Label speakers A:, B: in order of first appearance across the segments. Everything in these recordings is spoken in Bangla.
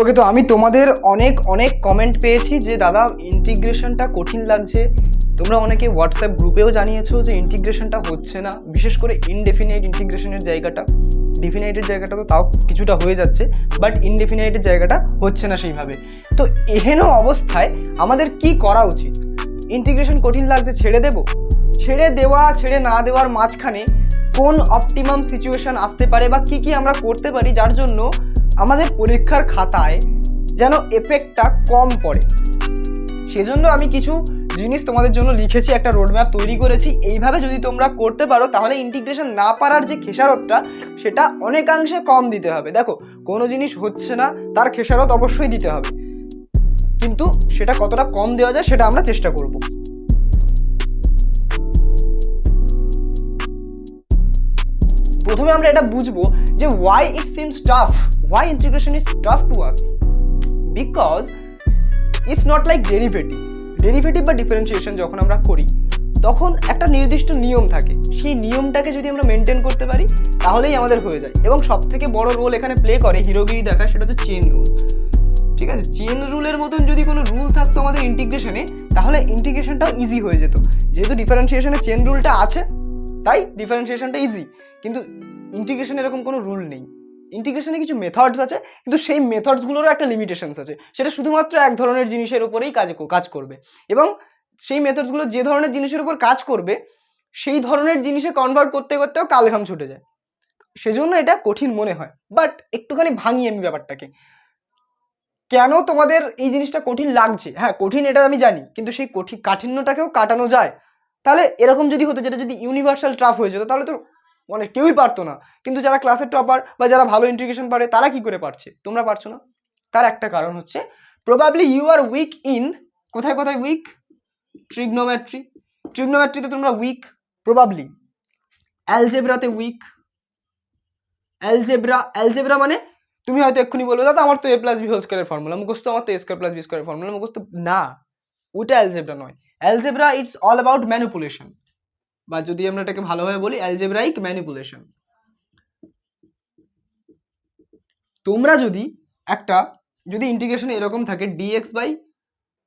A: ওকে তো আমি তোমাদের অনেক অনেক কমেন্ট পেয়েছি যে, দাদা ইন্টিগ্রেশনটা কঠিন লাগছে। তোমরা অনেকে হোয়াটসঅ্যাপ গ্রুপেও জানিয়েছো যে ইন্টিগ্রেশনটা হচ্ছে না। বিশেষ করে ইনডেফিনাইট ইন্টিগ্রেশনের জায়গাটা। ডিফিনাইটের জায়গাটা তো তাও কিছুটা হয়ে যাচ্ছে বাট ইনডেফিনাইটের জায়গাটা হচ্ছে না সেইভাবে। তো এহেন অবস্থায় আমাদের কি করা উচিত? ইন্টিগ্রেশন কঠিন লাগছে, ছেড়ে দেব? ছেড়ে দেওয়া, ছেড়ে না দেওয়ার মাঝখানে কোন অপটিমাম সিচুয়েশন আসতে পারে বা কি কি আমরা করতে পারি, যার জন্য আমাদের পরীক্ষার খাতায় যেন এফেক্টটা কম পড়ে। সেজন্য আমি কিছু জিনিস তোমাদের জন্য লিখেছি, একটা রোডম্যাপ তৈরি করেছি। এইভাবে যদি তোমরা করতে পারো, তাহলে ইন্টিগ্রেশন না পারার যে খেসারতটা, সেটা অনেকাংশে কম দিতে হবে। দেখো, কোনো জিনিস হচ্ছে না, তার খেসারত অবশ্যই দিতে হবে। কিন্তু সেটা কতটা কম দেওয়া যায়, সেটা আমরা চেষ্টা করব। প্রথমে আমরা এটা বুঝব যে why it seems tough why integration is tough to us because it's not like derivative derivative বা ডিফারেন্সিয়েশন যখন আমরা করি, তখন একটা নির্দিষ্ট নিয়ম থাকে। সেই নিয়মটাকে যদি আমরা মেনটেন করতে পারি, তাহলেই আমাদের হয়ে যায়। এবং সব থেকে বড় রোল এখানে প্লে করে হিরোগিরি দেখায় সেটা হচ্ছে চেন রুল ঠিক আছে? চেন রুলের মতন যদি কোনো রুল থাকতো আমাদের ইন্টিগ্রেশনে তাহলে ইন্টিগ্রেশনটাও ইজি হয়ে যেত। যেহেতু ডিফারেন্সিয়েশনে চেন রুলটা আছে তাই ডিফারেন্সিয়েশনটা ইজি কিন্তু ইন্টিগ্রেশনে এরকম কোনো রুল নেই। ইন্টিগ্রেশনে কিছু মেথডস আছে, কিন্তু সেই মেথডসগুলোরও একটা লিমিটেশনস আছে। সেটা শুধুমাত্র এক ধরনের জিনিসের উপরেই কাজ কাজ করবে। এবং সেই মেথডসগুলো যে ধরনের জিনিসের উপর কাজ করবে, সেই ধরনের জিনিসে কনভার্ট করতে করতেও কালঘাম ছুটে যায়। সেজন্য এটা কঠিন মনে হয়। বাট একটুখানি ভাঙি আমি ব্যাপারটাকে। কেন তোমাদের এই জিনিসটা কঠিন লাগছে? হ্যাঁ কঠিন এটা আমি জানি, কিন্তু সেই কঠিন কাঠিন্যটাকেও কাটানো যায়। তাহলে এরকম যদি হতো যেটা যদি ইউনিভার্সাল ট্রাফ হয়ে যেত, তাহলে তো মানে কেউই পারতো না। কিন্তু যারা ক্লাসের টপার বা যারা ভালো ইন্টিগ্রেশন পারে, তারা কি করে পারছে? তোমরা পারছ না? তার একটা কারণ হচ্ছে probably you are weak in কোথায় কোথায় উইক ট্রিগনোমেট্রি ট্রিগনোমেট্রিতে তোমরা উইক প্রবাবলি অ্যালজেব্রাতে উইক অ্যালজেব্রা অ্যালজেব্রা মানে তুমি হয়তো এক্ষুনি বলবে, দাদা, আমার তো এ প্লাস বি হোল স্কোয়ারের ফর্মুলা মুখস্থ আমার তো এ স্কোয়ার প্লাস বি স্কোয়ারের ফর্মুলা মুখস্থ না। ওটা অ্যালজেব্রা নয়। Algebra it's all about manipulation বা যদি আমরা এটাকে ভালোভাবে বলি অ্যালজেব্রাইক ম্যানিপুলেশন তোমরা যদি একটা, যদি ইন্টিগ্রেশন এরকম থাকে d x by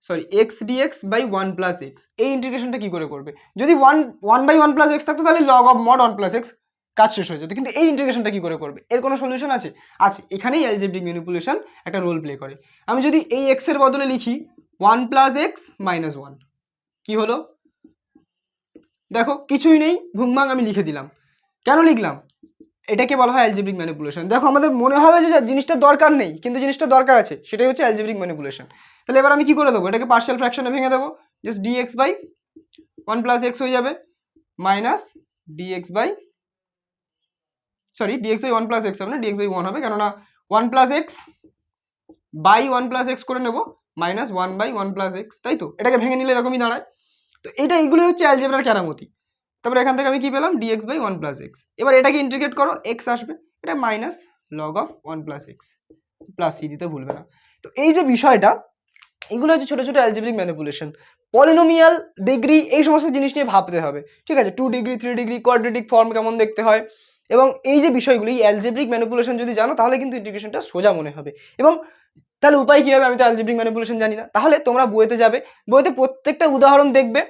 A: sorry x d x by one plus x এই ইন্টিগ্রেশনটা কী করে করবে? যদি one one by one plus x থাকতো, তাহলে log of mod one plus x কাজ শেষ হয়ে যেত। কিন্তু এই ইন্টিগ্রেশনটা কী করে করবে? এর কোনো সলিউশন আছে? আছে। এখানেই অ্যালজেব্রিক ম্যানিপুলেশন একটা রোল প্লে করে। আমি যদি এই এক্সের বদলে লিখি one plus x minus one কি হলো? দেখো, কিছুই নেই ভুংমাং আমি লিখে দিলাম। কেন লিখলাম? এটাকে বলা হয় অ্যালজেব্রিক ম্যানিপুলেশন দেখো, আমাদের মনে হবে যে জিনিসটা দরকার নেই, কিন্তু জিনিসটা দরকার আছে, সেটাই হচ্ছে অ্যালজেব্রিক ম্যানিপুলেশন তাহলে এবার আমি কি করে দেবো? এটাকে পার্শিয়াল ফ্র্যাকশনে ভেঙে দেবো। Just d x by one plus x হয়ে যাবে minus d x by sorry d x by one plus x হবে না ডিএক্স বাই ওয়ান হবে, কেননা one plus x by one plus x করে নেব minus one by one plus x তাই তো? এটাকে ভেঙে নিলে এরকমই দাঁড়ায়। তো এটা এইগুলো হচ্ছে অ্যালজেব্রার কেরামতি। তারপরে এখান থেকে আমি কি পেলাম? D x by one plus x এবার এটাকে ইন্টিগ্রেট করো এক্স আসবে। এটা minus log of one plus x plus c দিতে ভুলবে না। তো এই যে বিষয়টা, এগুলো হচ্ছে ছোটো ছোটো অ্যালজেব্রিক ম্যানিপুলেশন পলিনোমিয়াল ডিগ্রি এই সমস্ত জিনিস নিয়ে ভাবতে হবে। ঠিক আছে? Two degree three degree quadratic form কেমন দেখতে হয়? এবং এই যে বিষয়গুলি অ্যালজেব্রিক ম্যানিপুলেশন যদি জানো, তাহলে কিন্তু ইন্টিগ্রেশনটা সোজা মনে হবে। এবং তাহলে উপায় কী হবে আমি তো অ্যালজেব্রিক ম্যানিপুলেশন জানি না। তাহলে তোমরা বইতে যাবে। বইতে প্রত্যেকটা উদাহরণ দেখবে।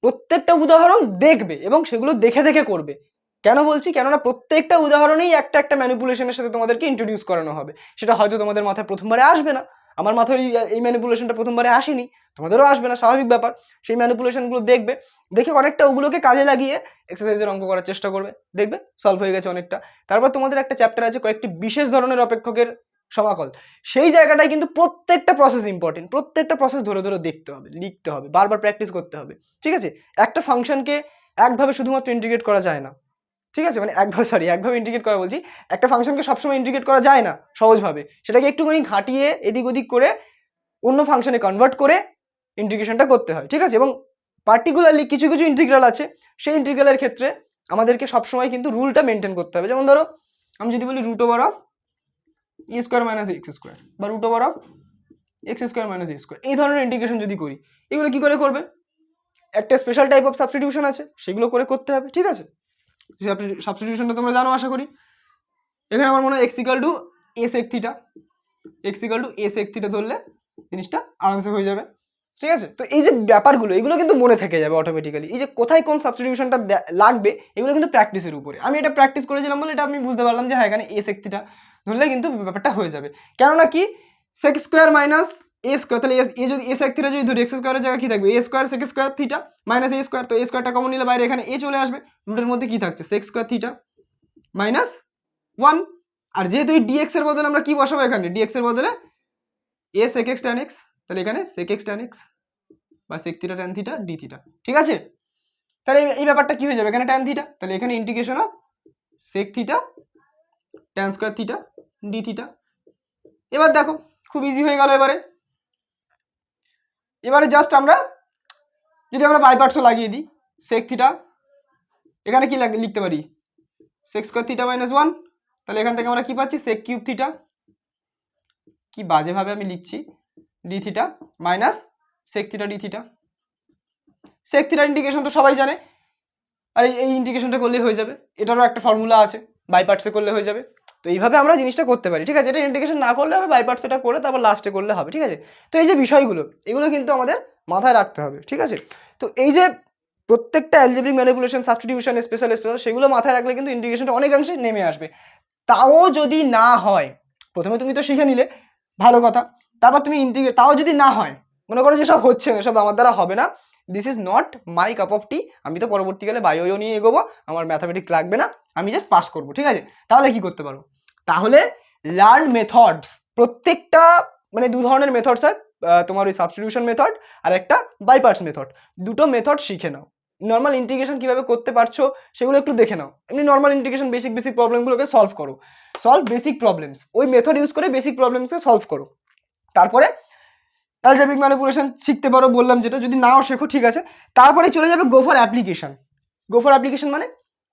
A: প্রত্যেকটা উদাহরণ দেখবে এবং সেগুলো দেখে দেখে করবে। কেন বলছি? কেননা প্রত্যেকটা উদাহরণেই একটা একটা ম্যানিপুলেশনের সাথে তোমাদেরকে ইন্ট্রোডিউস করানো হবে। সেটা হয়তো তোমাদের মাথায় প্রথমবারে আসবে না। আমার মাথায় এই- এই ম্যানিপুলেশনটা প্রথমবারে আসেনি। তোমাদেরও আসবে না, স্বাভাবিক ব্যাপার। সেই ম্যানিপুলেশনগুলো দেখবে। দেখে অনেকটা ওগুলোকে কাজে লাগিয়ে এক্সারসাইজের অঙ্ক করার চেষ্টা করবে। দেখবে? সলভ হয়ে গেছে অনেকটা। তারপর তোমাদের একটা চ্যাপ্টার আছে কয়েকটি বিশেষ ধরনের অপেক্ষকের সমাকল। সেই জায়গাটায় কিন্তু প্রত্যেকটা প্রসেস ইম্পর্টেন্ট প্রত্যেকটা প্রসেস ধরে ধরে দেখতে হবে, লিখতে হবে, বারবার প্র্যাকটিস করতে হবে, ঠিক আছে? একটা ফাংশনকে একভাবে শুধুমাত্র ইন্টিগ্রেট করা যায় না, ঠিক আছে? মানে একভাবে সরি একভাবে ইন্টিগ্রেট করা বলছি, একটা ফাংশনকে সবসময় ইন্টিগ্রেট করা যায় না, সহজভাবে। সেটাকে একটুখানি ঘাটিয়ে এদিক ওদিক করে অন্য ফাংশনে কনভার্ট করে ইন্টিগ্রেশনটা করতে হয়, ঠিক আছে? এবং পার্টিকুলারলি কিছু কিছু ইন্টিগ্রাল আছে, সেই ইন্টিগ্রালের ক্ষেত্রে আমাদেরকে সবসময় কিন্তু রুলটা মেনটেন করতে হবে। যেমন ধরো, আমি যদি বলি root over of e square minus x square বা root over of x square minus a square এই ধরনের ইন্টিগ্রেশন যদি করি, এগুলো কি করে করবে? একটা স্পেশাল টাইপ অফ সাবস্টিটিউশন আছে, সেগুলো করে করতে হবে, ঠিক আছে? সাবস্টিটিউশনটা তোমরা জানো, আশা করি। এখানে আমার মনে হয় এক্স ইকাল টু এস এক theta x equal to S এক থিটা ধরলে জিনিসটা আরামসে হয়ে যাবে, ঠিক আছে? তো এই যে ব্যাপারগুলো, এগুলো কিন্তু মনে থেকে যাবে অটোমেটিক্যালি এই যে কোথায় কোন সাবস্টিটিউশনটা লাগবে, এগুলো কিন্তু প্র্যাকটিসের উপরে। আমি এটা প্র্যাকটিস করেছিলাম বলে এটা আমি বুঝতে পারলাম যে হ্যাঁ এখানে এস এক থিটা ধরলে কিন্তু ব্যাপারটা হয়ে যাবে। কেননা কি? Sec x square minus a square তাহলে এ যদি এস এক থিটা যদি ধরি এক্স স্কোয়ারের জায়গায় কী থাকবে? A square sec x square theta minus a square তো এ স্কোয়ারটা কমন নিলে বাইরে এখানে এ চলে আসবে। রুটের মধ্যে কী থাকছে? Sec x square theta minus one আর যেহেতু এই ডিএক্স এর বদলে আমরা কি বসাবো এখানে? ডিএক্স এর বদলে a sec x tan x তাহলে এখানে সেক এক্স ট্যান এক্স বা sec theta tan theta d theta ঠিক আছে? তাহলে এই ব্যাপারটা কি হয়ে যাবে? এখানে ট্যান থিটা তাহলে এখানে integration of sec theta tan square theta d theta এবার দেখো, খুব ইজি হয়ে গেল এবারে। এবারে জাস্ট আমরা, যদি আমরা বাইপার্টসও লাগিয়ে দিই সেক থিটা এখানে কি লিখতে পারি? Sec square theta minus one তাহলে এখান থেকে আমরা কি পাচ্ছি? সেক কিউব থিটা কি বাজেভাবে আমি লিখছি? D theta minus sec theta d theta sec theta integration তো সবাই জানে। আর এই- ইন্টিগ্রেশনটা করলে হয়ে যাবে। এটারও একটা ফর্মুলা আছে। বাইপার্টসে করলে হয়ে যাবে। তো এইভাবে আমরা জিনিসটা করতে পারি, ঠিক আছে? এটা ইন্টিগ্রেশন না করলে হবে বাইপার্টস এটা করে তারপর লাস্টে করলে হবে, ঠিক আছে? তো এই যে বিষয়গুলো, এগুলো কিন্তু আমাদের মাথায় রাখতে হবে, ঠিক আছে? তো এই যে প্রত্যেকটা algebraic manipulation substitution special special সেগুলো মাথায় রাখলে কিন্তু ইন্টিগ্রেশনটা অনেকাংশে নেমে আসবে। তাও যদি না হয়, প্রথমে তুমি তো শিখে নিলে, ভালো কথা। তারপর তুমি ইন্টিগ্রেট তাও যদি না হয়, মনে করো যে সব হচ্ছে না, সব আমার দ্বারা হবে না this is not my cup of tea আমি তো পরবর্তীকালে বায়োও নিয়ে এগোবো, আমার ম্যাথামেটিক্স লাগবে না, আমি জাস্ট পাস করব, ঠিক আছে? তাহলে কি করতে পারো? তাহলে লার্ন মেথডস প্রত্যেকটা মানে দু ধরনের মেথডস হয় তোমার ওই সাবস্টিটিউশন মেথড আর একটা বাইপার্টস মেথড দুটো মেথড শিখে নাও। নর্মাল ইন্টিগ্রেশন কীভাবে করতে পারছ সেগুলো একটু দেখে নাও। এমনি নর্মাল ইন্টিগ্রেশন বেসিক বেসিক প্রবলেমগুলোকে সলভ করো। সলভ বেসিক প্রবলেমস ওই মেথড ইউজ করে বেসিক প্রবলেমসকে সলভ করো। তারপরে অ্যালজেব্রিক ম্যানিপুলেশন শিখতে পারো, বললাম যেটা, যদি নাও শেখো, ঠিক আছে। তারপরে চলে যাবে go for application go for application মানে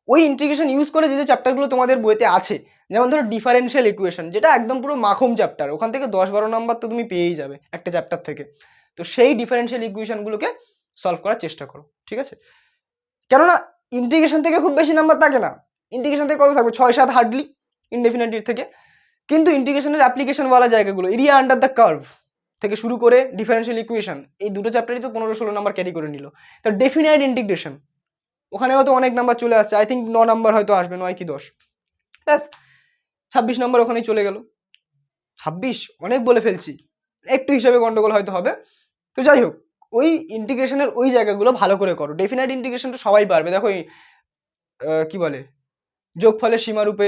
A: ওই ইন্টিগ্রেশন ইউজ করে যে যে চ্যাপ্টারগুলো তোমাদের বইতে আছে, যেমন ধরো ডিফারেন্সিয়াল ইকুয়েশন যেটা একদম পুরো মাখুম চ্যাপ্টার ওখান থেকে দশ বারো নাম্বার তো তুমি পেয়েই যাবে একটা চ্যাপ্টার থেকে। তো সেই ডিফারেন্সিয়াল ইকুয়েশনগুলোকে সলভ করার চেষ্টা করো, ঠিক আছে? কেননা ইন্টিগ্রেশন থেকে খুব বেশি নাম্বার থাকে না। ইন্টিগ্রেশন থেকে কত থাকবে? ছয়, সাত হার্ডলি ইনডেফিনেটিভ থেকে। কিন্তু ইন্টিগ্রেশনের অ্যাপ্লিকেশনওয়ালা জায়গাগুলো এরিয়া আন্ডার দ্য কার্ভ থেকে শুরু করে ডিফারেন্সিয়াল ইকুয়েশন এই দুটো চ্যাপ্টারই তো পনেরো ষোলো নাম্বার ক্যারি করে নিল। তো ডেফিনাইট ইন্টিগ্রেশন ওখানে হয়তো অনেক নাম্বার চলে আসছে আই থিঙ্ক ন নাম্বার হয়তো আসবে, নয় কি দশ। ব্যাস, ছাব্বিশ নাম্বার ওখানেই চলে গেল। ছাব্বিশ, অনেক বলে ফেলছি। একটু হিসাবে গন্ডগোল হয়তো হবে। তো যাই হোক, ওই ইন্টিগ্রেশনের ওই জায়গাগুলো ভালো করে করো। ডেফিনাইট ইন্টিগ্রেশন তো সবাই পারবে। দেখো কি বলে? যোগফলের সীমারূপে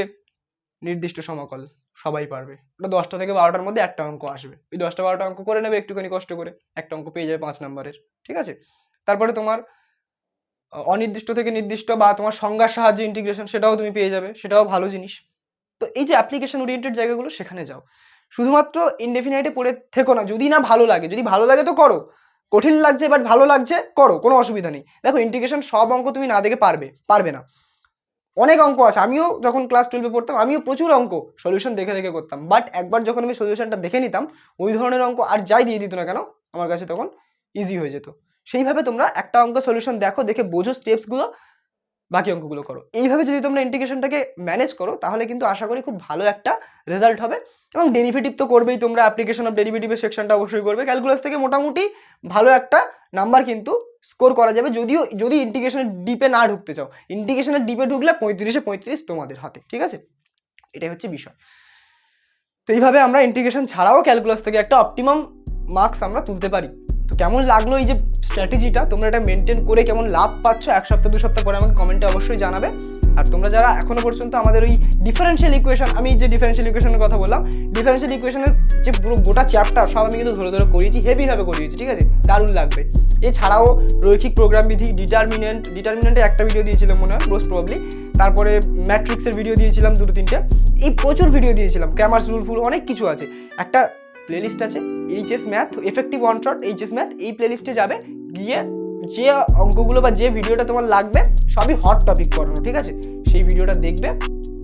A: নির্দিষ্ট সমাকল। সবাই পারবে। ওটা দশটা থেকে বারোটার মধ্যে একটা অঙ্ক আসবে। ওই দশটা বারোটা অঙ্ক করে নেবে, একটুখানি কষ্ট করে। একটা অঙ্ক পেয়ে যাবে পাঁচ নাম্বারের। ঠিক আছে? তারপরে তোমার অনির্দিষ্ট থেকে নির্দিষ্ট বা তোমার সংজ্ঞার সাহায্যে ইন্টিগ্রেশন সেটাও তুমি পেয়ে যাবে। সেটাও ভালো জিনিস। তো এই যে অ্যাপ্লিকেশন ওরিয়েন্টেড জায়গাগুলো, সেখানে যাও। শুধুমাত্র ইনডেফিনাইটে পড়ে থেকো না। যদি না ভালো লাগে, যদি ভালো লাগে তো করো। কঠিন লাগছে বাট ভালো লাগছে, করো। কোনো অসুবিধা নেই। দেখো ইন্টিগ্রেশন সব অঙ্ক তুমি না দেখে পারবে পারবে না। অনেক অঙ্ক আছে। আমিও যখন ক্লাস টুয়েলভে পড়তাম, আমিও প্রচুর অঙ্ক সলিউশন দেখে দেখে করতাম। বাট একবার যখন আমি সলিউশনটা দেখে নিতাম, ওই ধরনের অঙ্ক আর যাই দিয়ে দিত না কেন, আমার কাছে তখন ইজি হয়ে যেত। সেইভাবে তোমরা একটা অঙ্ক সলিউশন দেখো, দেখে বোঝো স্টেপসগুলো বাকি অঙ্কগুলো করো। এইভাবে যদি তোমরা ইন্টিগ্রেশনটাকে ম্যানেজ করো, তাহলে কিন্তু আশা করি খুব ভালো একটা রেজাল্ট হবে। এবং ডেরিভেটিভ তো করবেই তোমরা অ্যাপ্লিকেশন অফ ডেরিভেটিভের সেকশনটা অবশ্যই করবে। ক্যালকুলাস থেকে মোটামুটি ভালো একটা নাম্বার কিন্তু স্কোর করা যাবে যদিও, যদি ইন্টিগ্রেশনের ডিপে না ঢুকতে চাও। ইন্টিগ্রেশনের ডিপে ঢুকলে পঁয়ত্রিশে পঁয়ত্রিশ তোমাদের হাতে, ঠিক আছে? এটাই হচ্ছে বিষয়। তো এইভাবে আমরা ইন্টিগ্রেশন ছাড়াও ক্যালকুলাস থেকে একটা অপটিমাম মার্কস আমরা তুলতে পারি। তো কেমন লাগল এই যে স্ট্র্যাটেজিটা তোমরা এটা মেনটেন করে কেমন লাভ পাচ্ছ? এক সপ্তাহ, দু সপ্তাহ পরে আমাকে কমেন্টে অবশ্যই জানাবে। আর তোমরা যারা এখনও পর্যন্ত আমাদের ওই ডিফারেন্সিয়াল ইকুয়েশন আমি যে ডিফারেন্সিয়াল ইকুয়েশনের কথা বললাম ডিফারেন্সিয়াল ইকুয়েশনের যে পুরো গোটা চ্যাপ্টার সব আমি কিন্তু ধরে ধরে করিয়েছি হেভিভাবে করিয়েছি, ঠিক আছে? দারুণ লাগবে। এছাড়াও রৈখিক প্রোগ্রাম বিধি ডিটারমিনেন্ট ডিটারমিনেন্টে একটা ভিডিও দিয়েছিলাম মনে হয় মোস্ট প্রবলি তারপরে ম্যাট্রিক্সের ভিডিও দিয়েছিলাম দুটো তিনটে এই প্রচুর ভিডিও দিয়েছিলাম ক্যামার্স রুল ফুল অনেক কিছু আছে। একটা প্লেলিস্ট আছে HS math effective one shot HS math এই প্লেলিস্টে যাবে। গিয়ে যে অঙ্কগুলো বা যে ভিডিওটা তোমার লাগবে, সবই হট টপিক করানো ঠিক আছে? সেই ভিডিওটা দেখবে,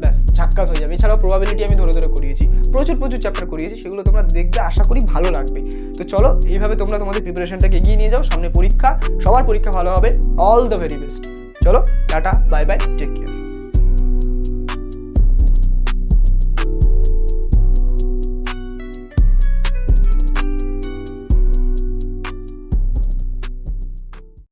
A: ব্যাস, ঝাক্কাস হয়ে যাবে। এছাড়াও প্রবাবিলিটি আমি ধরে ধরে করিয়েছি, প্রচুর প্রচুর চ্যাপ্টার করিয়েছি, সেগুলো তোমরা দেখবে, আশা করি ভালো লাগবে। তো চলো, এইভাবে তোমরা তোমাদের প্রিপারেশনটাকে এগিয়ে নিয়ে যাও, সামনে পরীক্ষা, সবার পরীক্ষা ভালো হবে অল দ্য ভেরি বেস্ট চলো, tata bye bye take care